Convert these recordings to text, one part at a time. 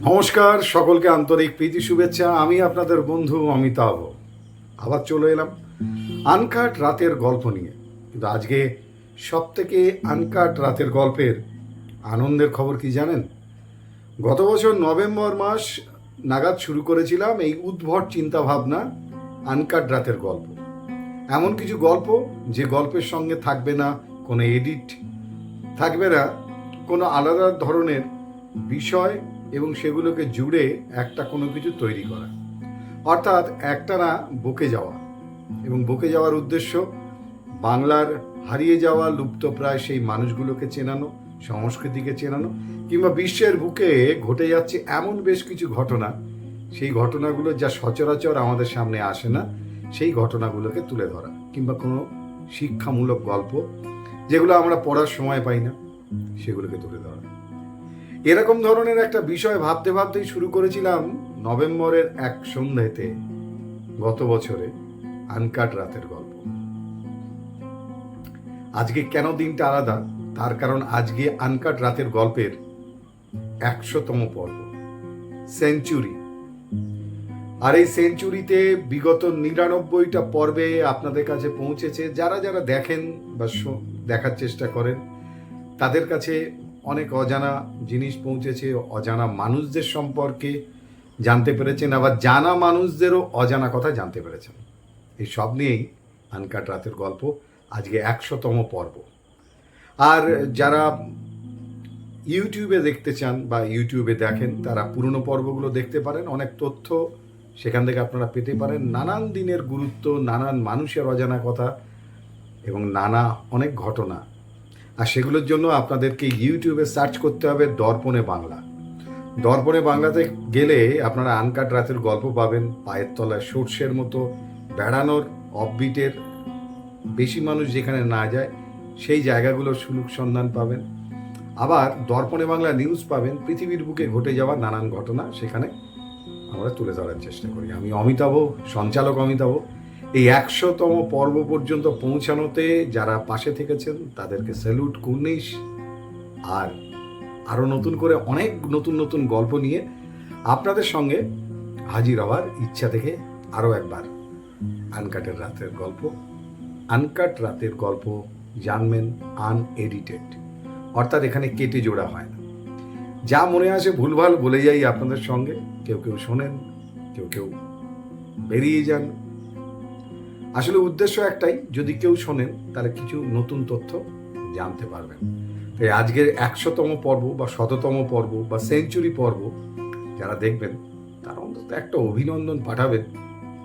নমস্কার, সকলকে আন্তরিক প্রীতি, শুভেচ্ছা। আমি আপনাদের বন্ধু অমিতাভ। আবার চলে এলাম আনকাট রাতের গল্প নিয়ে। কিন্তু আজকে সব থেকে আনকাট রাতের গল্পের আনন্দের খবর কি জানেন? গত বছর নভেম্বর মাস নাগাদ শুরু করেছিলাম এই উদ্ভট চিন্তাভাবনা আনকাট রাতের গল্প। এমন কিছু গল্প যে গল্পের সঙ্গে থাকবে না কোনো এডিট, থাকবে না কোনো আলাদা ধরনের বিষয় এবং সেগুলোকে জুড়ে একটা কোনো কিছু তৈরি করা। অর্থাৎ একটা না বকে যাওয়া। এবং বকে যাওয়ার উদ্দেশ্য বাংলার হারিয়ে যাওয়া লুপ্তপ্রায় সেই মানুষগুলোকে চেনানো, সংস্কৃতিকে চেনানো, কিংবা বিশ্বের বুকে ঘটে যাচ্ছে এমন বেশ কিছু ঘটনা। সেই ঘটনাগুলো যা সচরাচর আমাদের সামনে আসে না, সেই ঘটনাগুলোকে তুলে ধরা, কিংবা কোনো শিক্ষামূলক গল্প যেগুলো আমরা পড়ার সময় পাই না, সেগুলোকে তুলে ধরা। এরকম ধরনের একটা বিষয় ভাবতে ভাবতেই শুরু করেছিলাম নভেম্বরের এক সন্ধ্যেতে, গত বছরে আনকাট রাতের গল্প। আজকে কেন দিনটা আলাদা? তার কারণ আজকে আনকাট রাতের গল্পের একশোতম পর্ব। সেঞ্চুরি। আর এই সেঞ্চুরিতে বিগত নিরানব্বইটা পর্বে আপনাদের কাছে পৌঁছেছে, যারা যারা দেখেন বা দেখার চেষ্টা করেন, তাদের কাছে অনেক অজানা জিনিস পৌঁছেছে, অজানা মানুষদের সম্পর্কে জানতে পেরেছেন, আবার জানা মানুষদেরও অজানা কথা জানতে পেরেছেন। এই সব নিয়েই আনকাট রাতের গল্প, আজকে একশোতম পর্ব। আর যারা ইউটিউবে দেখতে চান বা ইউটিউবে দেখেন, তারা পুরনো পর্বগুলো দেখতে পারেন, অনেক তথ্য সেখান থেকে আপনারা পেতে পারেন। নানান দিনের গুরুত্ব, নানান মানুষের অজানা কথা এবং নানা অনেক ঘটনা আর সেগুলোর জন্য আপনাদেরকে ইউটিউবে সার্চ করতে হবে দর্পণে বাংলা। দর্পণে বাংলাতে গেলে আপনারা আনকাট রাতের গল্প পাবেন, পায়ের তলায় সর্ষের মতো, বেড়ানোর অফবিটের বেশি মানুষ যেখানে না যায়, সেই জায়গাগুলোর সুলুক সন্ধান পাবেন। আবার দর্পণে বাংলা নিউজ পাবেন, পৃথিবীর বুকে ঘটে যাওয়া নানান ঘটনা, সেখানে আমরা তুলে ধরার চেষ্টা করি। আমি অমিতাভ, সঞ্চালক অমিতাভ এই একশোতম পর্ব পর্যন্ত পৌঁছানোতে যারা পাশে থেকেছেন, তাদেরকে স্যালুট কুর্নিশ। আর আরও নতুন করে অনেক নতুন নতুন গল্প নিয়ে আপনাদের সঙ্গে হাজির হওয়ার ইচ্ছা থেকে আরও একবার আনকাটের রাতের গল্প। আনকাট রাতের গল্প জানবেন আনএডিটেড অর্থাৎ এখানে কেটে জোড়া হয় না। যা মনে আসে ভুলভাল বলে যাই আপনাদের সঙ্গে। কেউ কেউ শোনেন, কেউ কেউ বেরিয়ে যান। আসলে উদ্দেশ্য একটাই, যদি কেউ শোনেন, তাহলে কিছু নতুন তথ্য জানতে পারবেন। তাই আজকের একশোতম পর্ব বা শততম পর্ব বা সেঞ্চুরি পর্ব যারা দেখবেন, তারা অন্তত একটা অভিনন্দন পাঠাবেন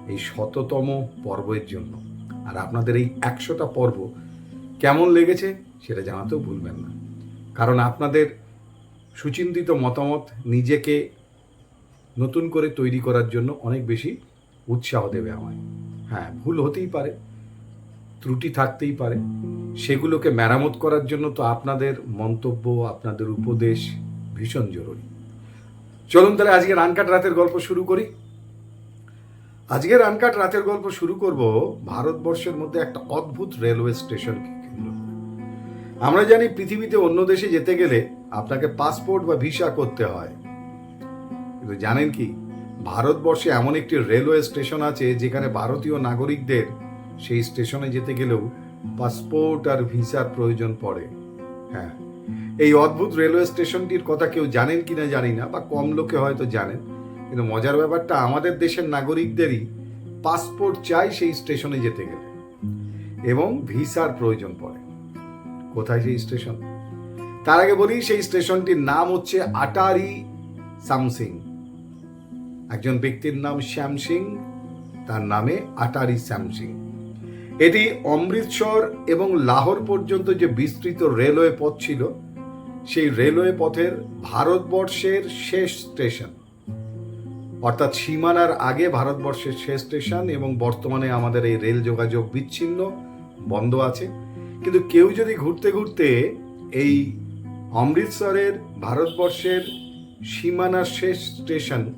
এই শততম পর্বের জন্য। আর আপনাদের এই একশোটা পর্ব কেমন লেগেছে, সেটা জানাতেও ভুলবেন না। কারণ আপনাদের সুচিন্তিত মতামত নিজেকে নতুন করে তৈরি করার জন্য অনেক বেশি উৎসাহ দেবে আমায়। হ্যাঁ ভুল হতেই পারে, ত্রুটি থাকতেই পারে। সেগুলোকে মেরামত করার জন্য তো আপনাদের মন্তব্য, আপনাদের উপদেশ ভীষণ জরুরি। চলুন তাহলে আজকে রানকাট রাতের গল্প শুরু করি। আজকের রানকাট রাতের গল্প শুরু করব ভারতবর্ষের মধ্যে একটা অদ্ভুত রেলওয়ে স্টেশনকে কেন্দ্র আমরা জানি পৃথিবীতে অন্য দেশে যেতে গেলে আপনাকে পাসপোর্ট বা ভিসা করতে হয়। কিন্তু জানেন কি? ভারতবর্ষে এমন একটি রেলওয়ে স্টেশন আছে যেখানে ভারতীয় নাগরিকদের সেই স্টেশনে যেতে গেলেও পাসপোর্ট আর ভিসার প্রয়োজন পড়ে। হ্যাঁ এই অদ্ভুত রেলওয়ে স্টেশনটির কথা কেউ জানেন কি না জানি না, বা কম লোকে হয়তো জানেন। কিন্তু মজার ব্যাপারটা, আমাদের দেশের নাগরিকদেরই পাসপোর্ট চাই সেই স্টেশনে যেতে গেলে, এবং ভিসার প্রয়োজন পড়ে। কোথায় সেই স্টেশন? তার আগে বলি, সেই স্টেশনটির নাম হচ্ছে আটারি সামসিং। একজন ব্যক্তির নাম শ্যাম সিং, তার নামে আটারি শ্যাম সিং। এটি অমৃতসর এবং লাহোর পর্যন্ত যে বিস্তৃত রেলওয়ে পথ ছিল, সেই রেলওয়ে পথের ভারতবর্ষের শেষ স্টেশন। অর্থাৎ সীমানার আগে ভারতবর্ষের শেষ স্টেশন এবং বর্তমানে আমাদের এই রেল যোগাযোগ বিচ্ছিন্ন, বন্ধ আছে। কিন্তু কেউ যদি ঘুরতে ঘুরতে এই অমৃতসরের ভারতবর্ষের সীমানার শেষ স্টেশন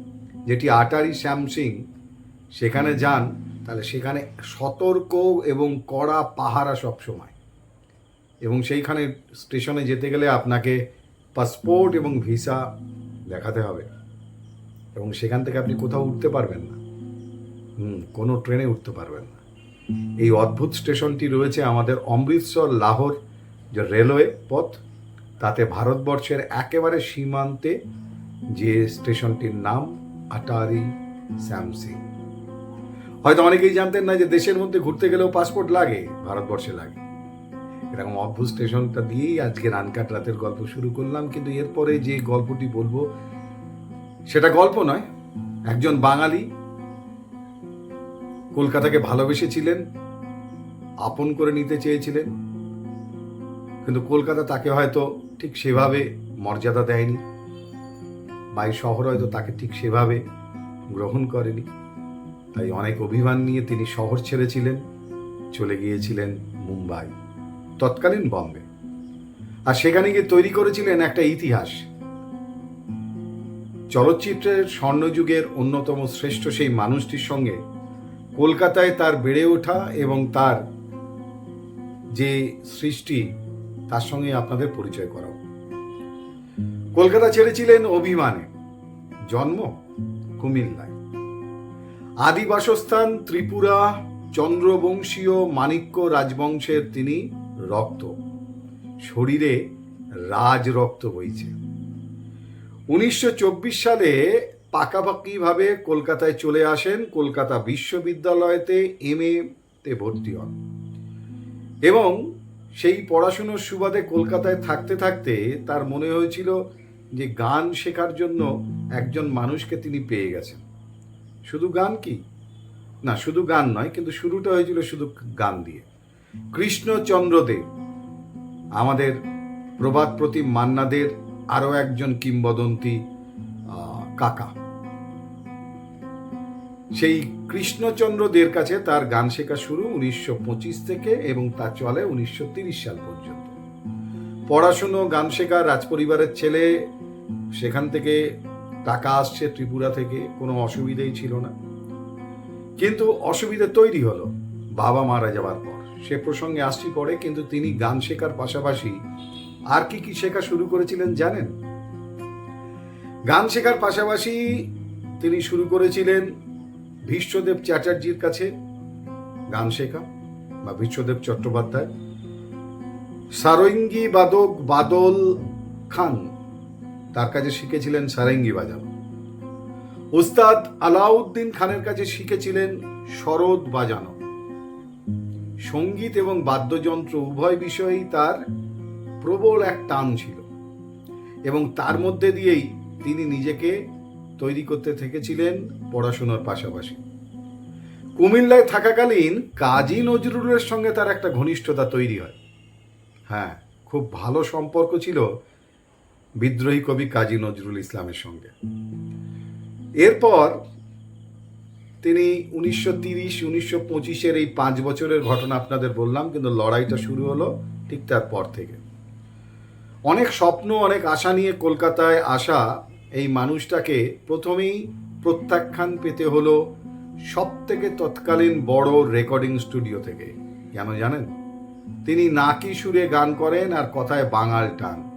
যেটি আটারি শ্যামসিং সেখানে যান তাহলে সেখানে সতর্ক এবং কড়া পাহারা সব সময়। এবং সেইখানে স্টেশনে যেতে গেলে আপনাকে পাসপোর্ট এবং ভিসা দেখাতে হবে। এবং সেখান থেকে আপনি কোথাও উঠতে পারবেন না। হুম কোনো ট্রেনে উঠতে পারবেন না। এই অদ্ভুত স্টেশনটি রয়েছে আমাদের অমৃতসর লাহোর যে রেলওয়ে পথ। তাতে ভারতবর্ষের একেবারে সীমান্তে যে স্টেশনটির নাম আটারি স্যামসিং হয়তো অনেকেই জানতেন না যে দেশের মধ্যে ঘুরতে গেলেও পাসপোর্ট লাগে, ভারতবর্ষে লাগে। এরকম অদ্ভুত স্টেশনটা দিয়েই আজকে রানকাট রাতের গল্প শুরু করলাম, কিন্তু এরপরে যে গল্পটি বলব, সেটা গল্প নয়। একজন বাঙালি কলকাতাকে ভালোবেসেছিলেন, আপন করে নিতে চেয়েছিলেন। কিন্তু কলকাতা তাকে হয়তো ঠিক সেভাবে মর্যাদা দেয়নি। বা শহর হয়তো তাকে ঠিক সেভাবে গ্রহণ করেনি। তাই অনেক অভিমান নিয়ে তিনি শহর ছেড়েছিলেন, চলে গিয়েছিলেন মুম্বাই, তৎকালীন বম্বে। আর সেখানে গিয়ে তৈরি করেছিলেন একটা ইতিহাস। চলচ্চিত্রের স্বর্ণযুগের অন্যতম শ্রেষ্ঠ সেই মানুষটির সঙ্গে কলকাতায় তার বেড়ে ওঠা এবং তার যে সৃষ্টি, তার সঙ্গে আপনাদের পরিচয় করাও। কলকাতা ছেড়েছিলেন অভিমানে। জন্ম কুমিল্লায়। আদি বাসস্থান ত্রিপুরা, চন্দ্রবংশীয় মাণিক্য রাজবংশের তিনি রক্ত। শরীরে রাজ রক্ত বইছে। উনিশশো সালে পাকাপাকিভাবে কলকাতায় চলে আসেন, কলকাতা বিশ্ববিদ্যালয়তে এম তে ভর্তি হন। এবং সেই পড়াশুনোর সুবাদে কলকাতায় থাকতে থাকতে তার মনে হয়েছিল যে গান শেখার জন্য একজন মানুষকে তিনি পেয়ে গেছেন। শুধু গান কি? না, শুধু গান নয়, কিন্তু শুরুটা হয়েছিল শুধু গান দিয়ে। কৃষ্ণচন্দ্র দেব, আমাদের প্রবাদ প্রতিম মান্নাদের আরও একজন কিংবদন্তি কাকা। সেই কৃষ্ণচন্দ্র দের কাছে তার গান শেখা শুরু উনিশশো পঁচিশ থেকে এবং তা চলে উনিশশো সাল পর্যন্ত। পড়াশুনো, গান শেখা, রাজপরিবারের ছেলে সেখান থেকে টাকা আসছে ত্রিপুরা থেকে, কোনো অসুবিধেই ছিল না। কিন্তু অসুবিধা তৈরি হলো বাবা মারা যাওয়ার পর। সে প্রসঙ্গে আসছি পরে, কিন্তু তিনি গান শেখার পাশাপাশি আর কি কি শেখা শুরু করেছিলেন জানেন? গান শেখার পাশাপাশি তিনি শুরু করেছিলেন ভীষ্মদেব চ্যাটার্জির কাছে গান শেখা বা বিশ্বদেব চট্টোপাধ্যায়। সারঙ্গী বাদক বাদল খান তার কাছে শিখেছিলেন সারেঙ্গি বাজানো। উস্তাদ আলাউদ্দিন খানের কাছে শিখেছিলেন শরৎ বাজানো। সংগীত এবং বাদ্যযন্ত্র উভয় বিষয়েই তার প্রবল এক টান ছিল এবং তার মধ্যে দিয়েই তিনি নিজেকে তৈরি করতে থেকেছিলেন পড়াশোনার পাশাপাশি। কুমিল্লায় থাকাকালীন কাজী নজরুলের সঙ্গে তার একটা ঘনিষ্ঠতা তৈরি হয়। হ্যাঁ খুব ভালো সম্পর্ক ছিল বিদ্রোহী কবি কাজী নজরুল ইসলামের সঙ্গে। এরপর তিনি উনিশশো তিরিশ, উনিশশো পঁচিশের এই পাঁচ বছরের ঘটনা আপনাদের বললাম, কিন্তু লড়াইটা শুরু হলো ঠিক তার পর থেকে। অনেক স্বপ্ন, অনেক আশা নিয়ে কলকাতায় আসা এই মানুষটাকে প্রথমেই প্রত্যাখ্যান পেতে হলো সব থেকে তৎকালীন বড় রেকর্ডিং স্টুডিও থেকে। কেন জানেন? তিনি নাকি সুরে গান করেন আর কথায় বাঙাল টান।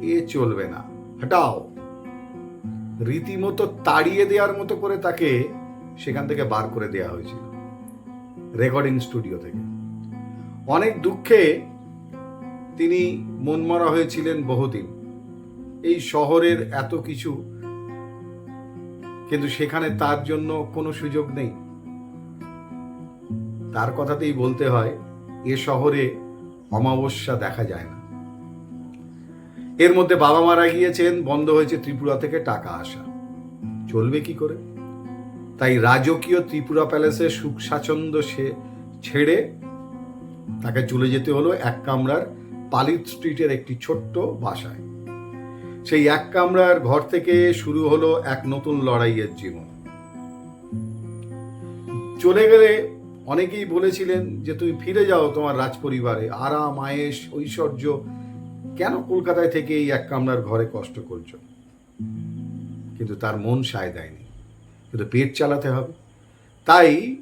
এ চলবে না। হটাও। রীতিমতো তাড়িয়ে দেওয়ার মতো করে তাকে সেখান থেকে বার করে দেওয়া হয়েছিল, রেকর্ডিং স্টুডিও থেকে। অনেক দুঃখে তিনি মনমরা হয়েছিলেন বহুদিন। এই শহরের এত কিছু, কিন্তু সেখানে তার জন্য কোনো সুযোগ নেই। তার কথাতেই বলতে হয়, এ শহরে অমাবস্যা দেখা যায় না। এর মধ্যে বাবা মারা গিয়েছেন, বন্ধ হয়েছে ত্রিপুরা থেকে টাকা আসা। চলবে কি করে? তাই রাজকীয় ত্রিপুরা প্যালেসে সুখ স্বাচ্ছন্দ্য সে ছেড়ে তাকে চলে যেতে হলো এক কামরার পালিত স্ট্রিটের একটি ছোট্ট বাসায়। সেই এক কামরার ঘর থেকে শুরু হলো এক নতুন লড়াইয়ের জীবন। চলে গেলে অনেকেই বলেছিলেন যে, তুমি ফিরে যাও তোমার রাজপরিবারে। আরাম আয়েস ঐশ্বর্য কেন কলকাতায় থেকে এই এক কামরার ঘরে কষ্ট করছ? কিন্তু তার মন সায় দেয়নি। কিন্তু পেট চালাতে হবে। তাই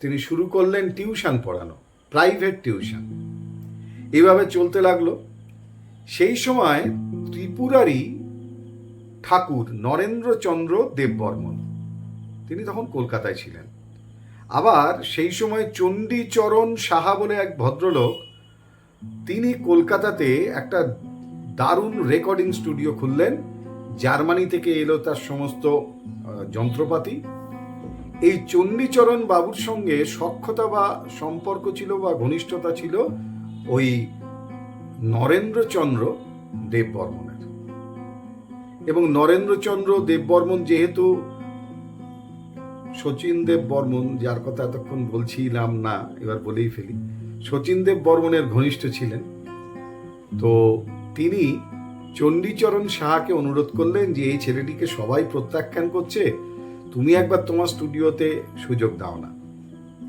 তিনি শুরু করলেন টিউশন পড়ানো, প্রাইভেট টিউশন। এভাবে চলতে লাগল। সেই সময় ত্রিপুরারই ঠাকুর নরেন্দ্রচন্দ্র দেববর্মন, তিনি তখন কলকাতায় ছিলেন। আবার সেই সময় চণ্ডীচরণ সাহা বলে এক ভদ্রলোক তিনি কলকাতাতে একটা দারুণ রেকর্ডিং স্টুডিও খুললেন। জার্মানি থেকে এলো তার সমস্ত যন্ত্রপাতি। এই চণ্ডীচরণ বাবুর সঙ্গে সক্ষতা বা সম্পর্ক ছিল বা ঘনিষ্ঠতা ছিল ওই নরেন্দ্রচন্দ্র দেববর্মনের। এবং নরেন্দ্রচন্দ্র দেববর্মন যেহেতু শচীন দেব বর্মন যার কথা এতক্ষণ বলছিলাম না, এবার বলেই ফেলি। শচীন দেব বর্মনের ঘনিষ্ঠ ছিলেন। তো তিনি চণ্ডীচরণ সাহাকে অনুরোধ করলেন যে, এই ছেলেটিকে সবাই প্রত্যাখ্যান করছে। তুমি একবার তোমার স্টুডিওতে সুযোগ দাও না।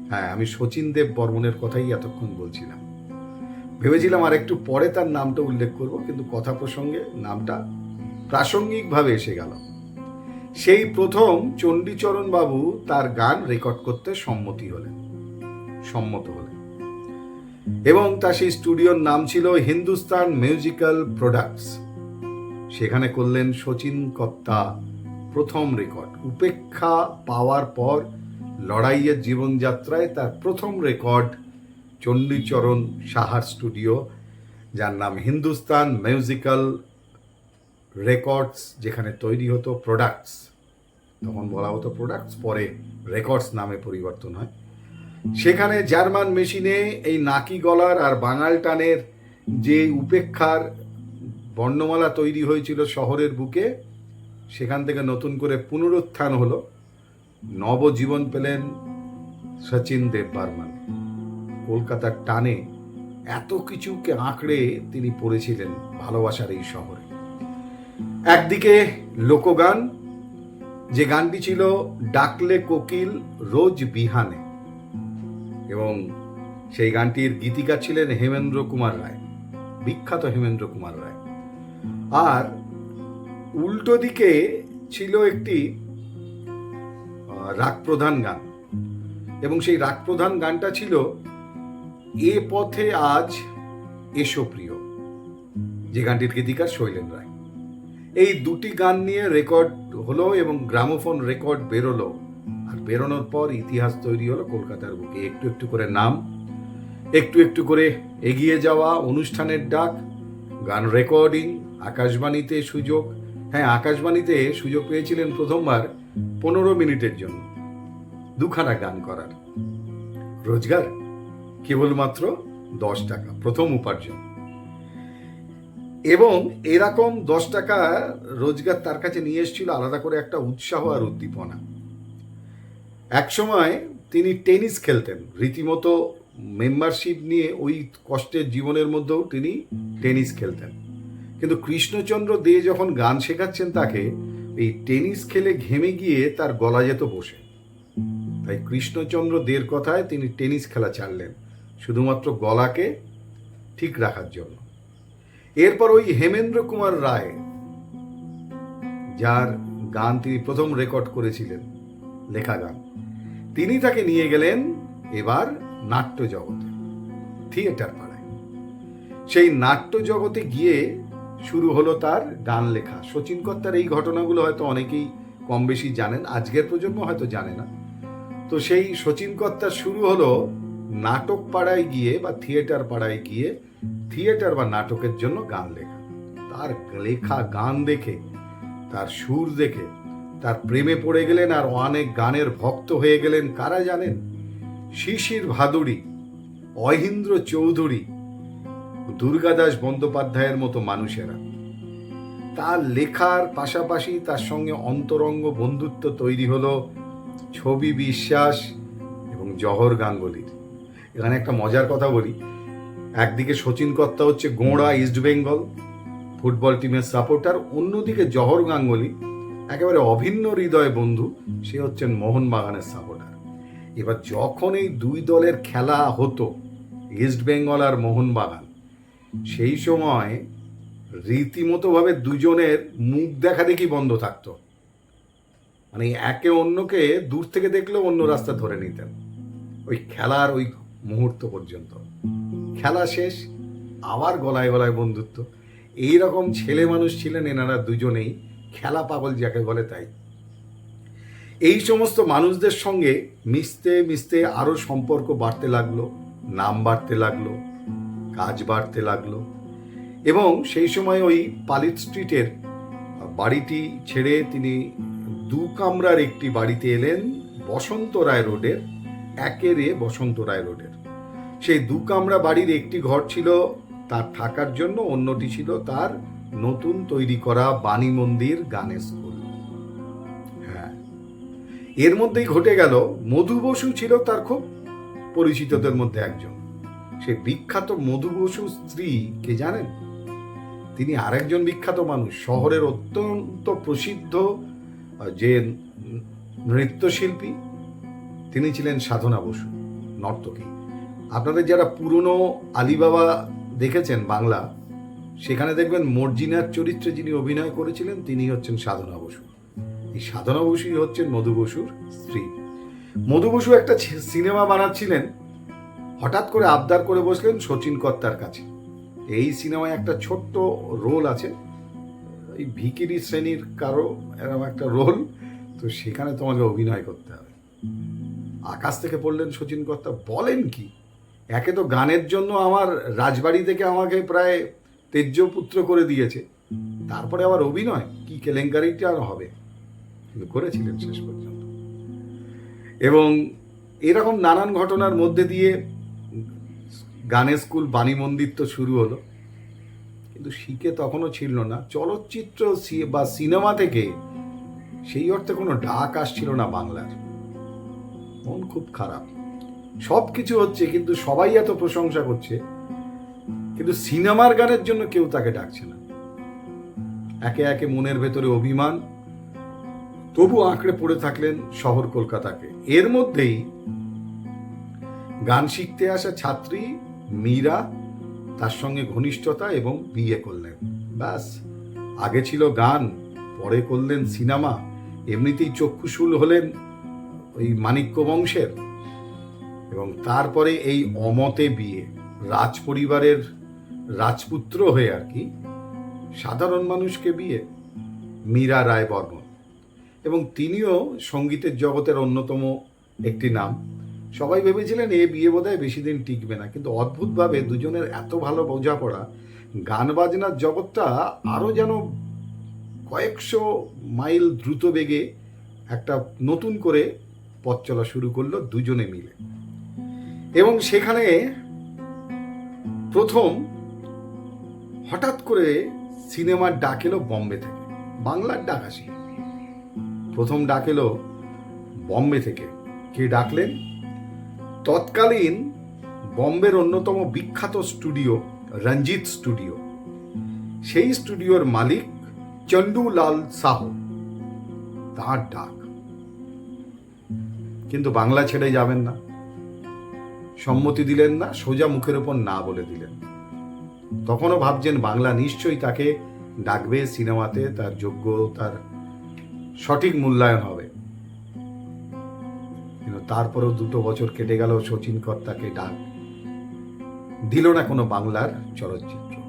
হ্যাঁ আমি শচীন দেব বর্মনের কথাই এতক্ষণ বলছিলাম। ভেবেছিলাম আর একটু পরে তার নামটা উল্লেখ করব, কিন্তু কথা প্রসঙ্গে নামটা প্রাসঙ্গিকভাবে এসে গেল। সেই প্রথম চণ্ডীচরণ বাবু তার গান রেকর্ড করতে সম্মতি হলেন। সম্মত হলেন। এবং তার সেই স্টুডিওর নাম ছিল হিন্দুস্তান মিউজিক্যাল প্রোডাক্টস। সেখানে করলেন শচীন কর্তা প্রথম রেকর্ড। উপেক্ষা পাওয়ার পর লড়াইয়ের জীবনযাত্রায় তার প্রথম রেকর্ড চণ্ডীচরণ সাহার স্টুডিও, যার নাম হিন্দুস্তান মিউজিক্যাল রেকর্ডস, যেখানে তৈরি হতো প্রোডাক্টস। তখন বলা হতো প্রোডাক্টস, পরে রেকর্ডস নামে পরিবর্তন হয়। সেখানে জার্মান মেশিনে এই নাকি গলার আর বাঙাল টানের যে উপেক্ষার বর্ণমালা তৈরি হয়েছিল শহরের বুকে, সেখান থেকে নতুন করে পুনরুত্থান হলো নবজীবন পেলেন সচিন দেব বর্মন। কলকাতার টানে এত কিছুকে আঁকড়ে তিনি পড়েছিলেন ভালোবাসার এই শহরে। একদিকে লোকগান, যে গানটি ছিল ডাকলে কোকিল রোজ বিহানে এবং সেই গানটির গীতিকার ছিলেন হেমেন্দ্র কুমার রায়, বিখ্যাত হেমেন্দ্র কুমার রায়। আর উল্টো দিকে ছিল একটি রাগ প্রধান গান। এবং সেই রাগ প্রধান গানটা ছিল, এ পথে আজ এসো প্রিয় যে গানটির গীতিকার শৈলেন রায়। এই দুটি গান নিয়ে রেকর্ড হলো এবং গ্রামোফোন রেকর্ড বেরোলো বেরোনোর পর ইতিহাস তৈরি হলো কলকাতার বুকে। একটু একটু করে নাম, একটু একটু করে এগিয়ে যাওয়া, অনুষ্ঠানের ডাক, গান রেকর্ডিং, আকাশবাণীতে সুযোগ। হ্যাঁ আকাশবাণীতে সুযোগ পেয়েছিলেন প্রথমবার পনেরো মিনিটের জন্য। দুখানা গান করার। রোজগার? কেবলমাত্র দশ টাকা, প্রথম উপার্জন। এবং এরকম দশ টাকা রোজগার তার কাছে নিয়ে এসেছিল আলাদা করে একটা উৎসাহ আর উদ্দীপনা। একসময় তিনি টেনিস খেলতেন। রীতিমতো মেম্বারশিপ নিয়ে ওই কষ্টের জীবনের মধ্যেও তিনি টেনিস খেলতেন। কিন্তু কৃষ্ণচন্দ্র দে যখন গান শেখাচ্ছেন তাকে, এই টেনিস খেলে ঘেমে গিয়ে তার গলা যেত বসে। তাই কৃষ্ণচন্দ্র দের কথায় তিনি টেনিস খেলা ছাড়লেন, শুধুমাত্র গলাকে ঠিক রাখার জন্য। এরপর ওই হেমেন্দ্র কুমার রায়, যার গান তিনি প্রথম রেকর্ড করেছিলেন লেখা গান তিনি তাকে নিয়ে গেলেন এবার নাট্য জগতে থিয়েটার পাড়ায়। সেই নাট্য জগতে গিয়ে শুরু হলো তার গান লেখা। শচীন কর্তার এই ঘটনাগুলো হয়তো অনেকেই কম বেশি জানেন, আজকের প্রজন্ম হয়তো জানে না। তো সেই শচীন কর্তার শুরু হলো নাটক পাড়ায় গিয়ে বা থিয়েটার পাড়ায় গিয়ে থিয়েটার বা নাটকের জন্য গান লেখা। তার লেখা গান দেখে, তার সুর দেখে তার প্রেমে পড়ে গেলেন আর অনেক গানের ভক্ত হয়ে গেলেন, কারা জানেন? শিশির ভাদুড়ি, অহিন্দ্র চৌধুরী, দুর্গাদাস বন্দ্যোপাধ্যায়ের মতো মানুষেরা। তার লেখার পাশাপাশি তার সঙ্গে অন্তরঙ্গ বন্ধুত্ব তৈরি হলো ছবি বিশ্বাস এবং জহর গাঙ্গুলির। এখানে একটা মজার কথা বলি। একদিকে শচীন কর্তা হচ্ছে গোঁড়া, ইস্ট বেঙ্গল, ফুটবল টিমের সাপোর্টার, অন্যদিকে জহর গাঙ্গুলি। একেবারে অভিন্ন হৃদয় বন্ধু, সে হচ্ছেন মোহনবাগানের সাপোর্টার এবার যখন এই দুই দলের খেলা হতো ইস্ট বেঙ্গল আর মোহনবাগান সেই সময় রীতিমতোভাবে দুজনের মুখ দেখা দেখি বন্ধ থাকতো। মানে একে অন্যকে দূর থেকে দেখলেও অন্য রাস্তা ধরে নিতেন। ওই খেলার ওই মুহূর্ত পর্যন্ত। খেলা শেষ, আবার গলায় গলায় বন্ধুত্ব। এই রকম ছেলে মানুষ ছিলেন এনারা দুজনেই। খেলা পাগল যাকে বলে তাই। এই সমস্ত মানুষদের সঙ্গে মিশতে মিশতে আরও সম্পর্ক বাড়তে লাগল, নাম বাড়তে লাগল, কাজ বাড়তে লাগল এবং সেই সময় ওই পালিত স্ট্রিটের বাড়িটি ছেড়ে তিনি দু কামরার একটি বাড়িতে এলেন বসন্ত রায় রোডের, একেরে বসন্ত রায় রোডের। সেই দু কামরা বাড়ির একটি ঘর ছিল, তার থাকার জন্য অন্যটি ছিল তার নতুন তৈরি করা বাণী মন্দির গানের স্কুল। হ্যাঁ। এর মধ্যেই ঘটে গেল, মধু বসু ছিল তার খুব পরিচিতদের মধ্যে একজন। সে বিখ্যাত মধু বসু স্ত্রী, কে জানেন? তিনি আরেকজন বিখ্যাত মানুষ, শহরের অত্যন্ত প্রসিদ্ধ যে নৃত্যশিল্পী, তিনি ছিলেন সাধনা বসু, নর্তকী। আপনাদের যারা পুরনো আলিবাবা দেখেছেন বাংলা সেখানে দেখবেন মর্জিনার চরিত্রে যিনি অভিনয় করেছিলেন, তিনি হচ্ছেন সাধনা বসু। এই সাধনা বসুই হচ্ছেন মধু বসুর স্ত্রী। মধু বসু একটা সিনেমা বানাচ্ছিলেন, হঠাৎ করে আবদার করে বসলেন শচীন কর্তার কাছে। এই সিনেমায় একটা ছোট্ট রোল আছে, এই ভিকিরি শ্রেণির কারও এরকম একটা রোল, তো সেখানে তোমাকে অভিনয় করতে হবে। আকাশ থেকে পড়লেন শচীন কর্তা, বলেন কি? একে তো গানের জন্য আমার রাজবাড়ি থেকে আমাকে প্রায় তেজ্যপুত্র করে দিয়েছে। তারপরে আবার অভিনয়, কি কেলেঙ্কারিটা আর হবে? কিন্তু করেছিলেন শেষ পর্যন্ত। এবং এরকম নানান ঘটনার মধ্যে দিয়ে গানের স্কুল বাণী মন্দির তো শুরু হলো। কিন্তু শিখে তখনও ছিল না। চলচ্চিত্র বা সিনেমা থেকে সেই অর্থে কোনো ডাক আসছিল না বাংলার। মন খুব খারাপ। সব কিছু হচ্ছে, কিন্তু সবাই এত প্রশংসা করছে। কিন্তু সিনেমার গানের জন্য কেউ তাকে ডাকছে না। একে একে মনের ভেতরে অভিমান, তবু আঁকড়ে পড়ে থাকলেন শহর কলকাতাকে। এর মধ্যেই গান শিখতে আসা ছাত্রী মীরা তার সঙ্গে ঘনিষ্ঠতা এবং বিয়ে করলেন। ব্যাস, আগে ছিল গান, পরে করলেন সিনেমা, এমনিতেই চক্ষুশুল হলেন ওই মানিক্য বংশের এবং তারপরে এই অমতে বিয়ে রাজ পরিবারের রাজপুত্র হয়ে আর কি সাধারণ মানুষকে বিয়ে মীরা রায় বর্মন। এবং তিনিও সঙ্গীতের জগতের অন্যতম একটি নাম। সবাই ভেবেছিলেন এ বিয়ে বোধহয় বেশি দিন টিকবে না। কিন্তু অদ্ভুতভাবে দুজনের এত ভালো বোঝাপড়া, গান বাজনার জগৎটা আরও যেন কয়েকশো মাইল দ্রুত বেগে একটা নতুন করে পথ চলা শুরু করল দুজনে মিলে। এবং সেখানে প্রথম হঠাৎ করে সিনেমার ডাক এলো বম্বে থেকে। বাংলার ডাক আসি। প্রথম ডাক এলো বম্বে থেকে। কে ডাকলেন? তৎকালীন বম্বের অন্যতম বিখ্যাত স্টুডিও, রঞ্জিত স্টুডিও। সেই স্টুডিওর মালিক চন্ডুলাল সাহ। তার ডাক। কিন্তু বাংলা ছেড়ে যাবেন না। সম্মতি দিলেন না, সোজা মুখের ওপর না বলে দিলেন। তখনও ভাবছেন বাংলা নিশ্চয়ই তাকে ডাকবে সিনেমাতে, তার যোগ্য, তার সঠিক মূল্যায়ন হবে। তারপরেও দুটো বছর কেটে গেল শচীন কর্তাকে ডাক। দিল না কোনো বাংলার চলচ্চিত্র।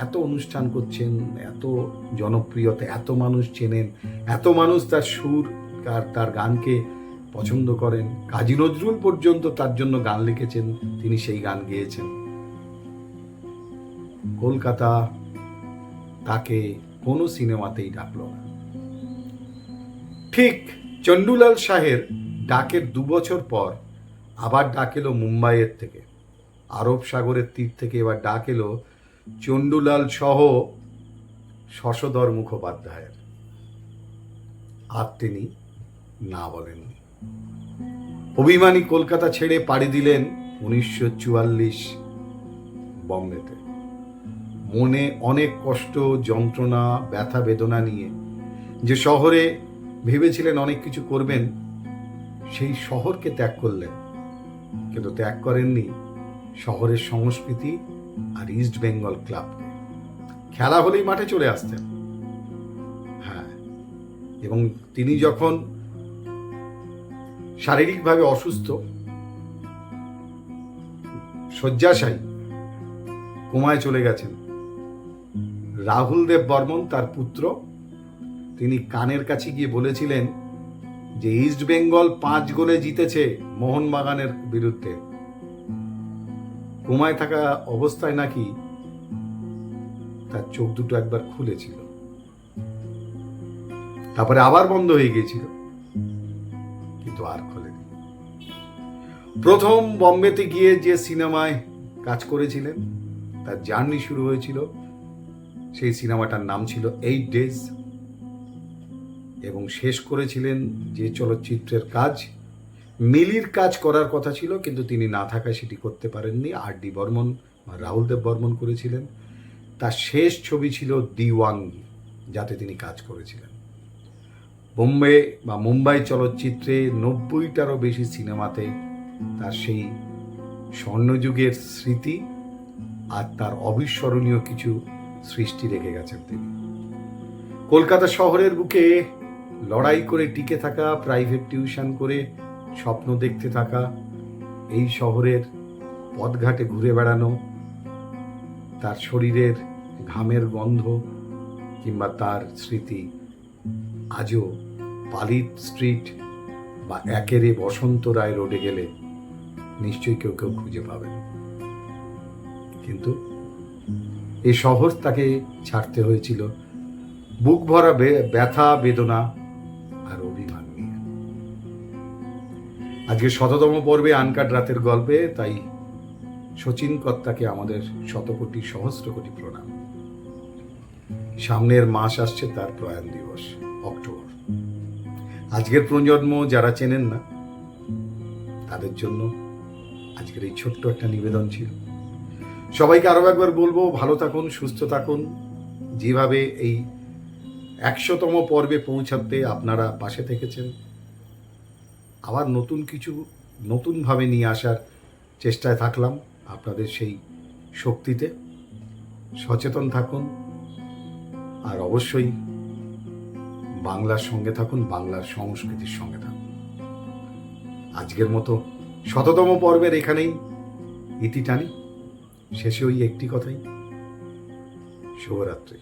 এত অনুষ্ঠান করছেন, এত জনপ্রিয়তা, এত মানুষ চেনেন, এত মানুষ তার সুর আর তার গানকে পছন্দ করেন। কাজী নজরুল পর্যন্ত তার জন্য গান লিখেছেন, তিনি সেই গান গেয়েছেন। কলকাতা তাকে কোনো সিনেমাতেই ডাকলো না। ঠিক চন্ডুলাল শাহের ডাকের দু বছর পর আবার ডাক এলো মুম্বাইয়ের থেকে। আরব সাগরের তীর থেকে এবার ডাক এলো চন্ডুলাল সহ শশধর মুখোপাধ্যায়ের। আর তিনি না বলেননি। অভিমানী কলকাতা ছেড়ে পাড়ি দিলেন উনিশশো চুয়াল্লিশ বম্বেতে মনে অনেক কষ্ট, যন্ত্রণা, ব্যথা, বেদনা নিয়ে। যে শহরে ভেবেছিলেন অনেক কিছু করবেন, সেই শহরকে ত্যাগ করলেন। কিন্তু ত্যাগ করেননি শহরের সংস্কৃতি আর ইস্ট বেঙ্গল ক্লাবকে খেলা হলেই মাঠে চলে আসতেন। হ্যাঁ এবং তিনি যখন শারীরিকভাবে অসুস্থ, শয্যাশায়ী, কোমায় চলে গেছেন রাহুল দেব বর্মন, তার পুত্র, তিনি কানের কাছে গিয়ে বলেছিলেন যে ইস্ট বেঙ্গল পাঁচ গোলে জিতেছে মোহনবাগানের বিরুদ্ধে। ঘুমায় থাকা অবস্থায় নাকি তার চোখ দুটো একবার খুলেছিল। তারপরে আবার বন্ধ হয়ে গিয়েছিল। কিন্তু আর খোলেনি। প্রথম বম্বেতে গিয়ে যে সিনেমায় কাজ করেছিলেন, তার জার্নি শুরু হয়েছিল সেই সিনেমাটার নাম ছিল এইট ডেজ এবং শেষ করেছিলেন যে চলচ্চিত্রের কাজ, মিলির কাজ করার কথা ছিল, কিন্তু তিনি না থাকায় সেটি করতে পারেননি। আর ডি বর্মন রাহুল দেব বর্মন করেছিলেন। তার শেষ ছবি ছিল দিওয়াঙ্গি, যাতে তিনি কাজ করেছিলেন। বোম্বে বা মুম্বাই চলচ্চিত্রে নব্বইটারও বেশি সিনেমাতে তার সেই স্বর্ণযুগের স্মৃতি আর তার অবিস্মরণীয় কিছু সৃষ্টি রেখে গেছেন তিনি। কলকাতা শহরের বুকে লড়াই করে টিকে থাকা প্রাইভেট টিউশন করে স্বপ্ন দেখতে থাকা, এই শহরের পথঘাটে ঘুরে বেড়ানো, তার শরীরের ঘামের গন্ধ কিংবা তার স্মৃতি আজও পালিত স্ট্রিট বা একেরে বসন্ত রায় রোডে গেলে নিশ্চয়ই কেউ কেউ খুঁজে পাবেন। কিন্তু এই শহর তাকে ছাড়তে হয়েছিল। বুক ভরা ব্যথা, বেদনা আর অভিমান নিয়ে। আজকে শততম পর্বে আনকাট রাতের গল্পে, তাই শচীন কর্তাকে আমাদের শতকোটি সহস্র কোটি প্রণাম। সামনের মাস আসছে, তার প্রয়াণ দিবস, অক্টোবর। আজকের প্রজন্ম যারা চেনেন না, তাদের জন্য আজকের এই ছোট্ট একটা নিবেদন ছিল। সবাইকে আরও একবার বলব, ভালো থাকুন, সুস্থ থাকুন। যেভাবে এই একশোতম পর্বে পৌঁছাতে আপনারা পাশে থেকেছেন, আবার নতুন কিছু নতুনভাবে নিয়ে আসার চেষ্টায় থাকলাম আপনাদের সেই শক্তিতে। সচেতন থাকুন, আর অবশ্যই বাংলার সঙ্গে থাকুন, বাংলার সংস্কৃতির সঙ্গে থাকুন। আজকের মতো শততম পর্বের এখানেই ইতি টানি। শেষে ওই একটি কথাই। শুভরাত্রি।